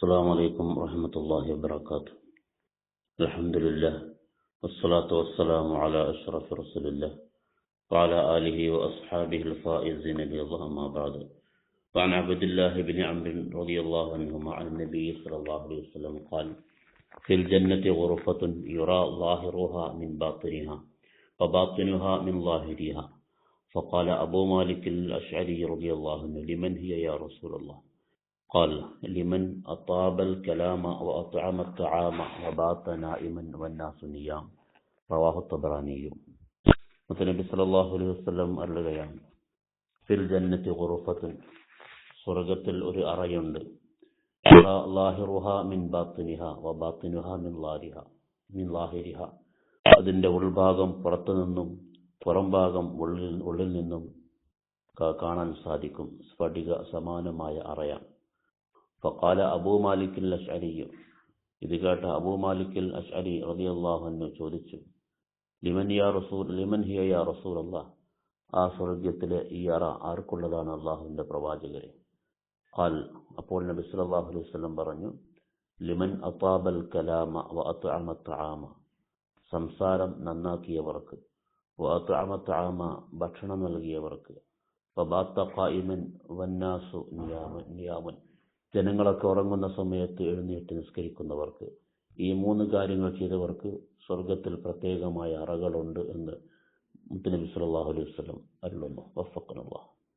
السلام عليكم ورحمة الله وبركاته. الحمد لله والصلاة والسلام على أشرف رسول الله وعلى آله وأصحابه الفائزين الله ما بعد. وعن عبد الله بن عمرو رضي الله عنهما عن النبي صلى الله عليه وسلم قال في الجنة غرفة يرى ظاهرها من باطنها وباطنها من ظاهرها. فقال أبو مالك الأشعري رضي الله عنه لمن هي يا رسول الله؟ قال لمن أطاب الكلام وأطعم الطعام وبات نائما والناس نيام رواه الطبراني മുത്തനബി സല്ലല്ലാഹു അലൈഹി വസല്ലം അരുളുകയാണ് ഫിൽ ജന്നത്തി ഖുറുഫത്തുൻ സ്വർഗത്തിൽ ഒരു അറയുണ്ട് ലാഹിറുഹ മിൻ ബാത്തിനിഹ വ ബാത്തിനുഹ മിൻ ലാരിഹ മിൻ ലാഹിരിഹ അതിന്റെ ഉൾഭാഗം പുറത്തു നിന്നും പുറം ഭാഗം ഉള്ളിൽ ഉള്ളിൽ നിന്നും കാണാൻ സാധിക്കും സ്ഫടിക സമാനമായ അറയാണ് ഫക്കാല അബൂ മാലിക്കിൽ അഷ്അരി ഇത് കേട്ട അബൂ മാലിക്കിൽ അഷ്അരി റളിയല്ലാഹു അൻഹു ചോദിച്ചു ലിമൻ യാ റസൂൽ ലിമൻ ഹിയ യാ റസൂൽ അള്ളാഹ് ആ സ്വർഗത്തിലെ ഈ അറ ആർക്കുള്ളതാണ് അള്ളാഹുവിന്റെ പ്രവാചകരെ. ഖാൽ അപ്പോൾ നബി സല്ലല്ലാഹു അലൈഹി വസല്ലം പറഞ്ഞു ലിമൻ അതാബൽ കലാമ വ അത്അമ തആമ സംസാരം നന്നാക്കിയവർക്ക് വ അത്അമ തആമ ഭക്ഷണം നൽകിയവർക്ക് ഫബാത്ത ഖായിമൻ വന്നാസു നിയാമൻ. ജനങ്ങളൊക്കെ ഉറങ്ങുന്ന സമയത്ത് എഴുന്നേറ്റ് നിസ്കരിക്കുന്നവർക്ക് ഈ മൂന്ന് കാര്യങ്ങൾ ചെയ്തവർക്ക് സ്വർഗത്തിൽ പ്രത്യേകമായ അറകളുണ്ട് എന്ന് മുത്തനബി സല്ലല്ലാഹു അലൈഹി വസല്ലം അരുളുന്നു. വഫഖനല്ലാഹ്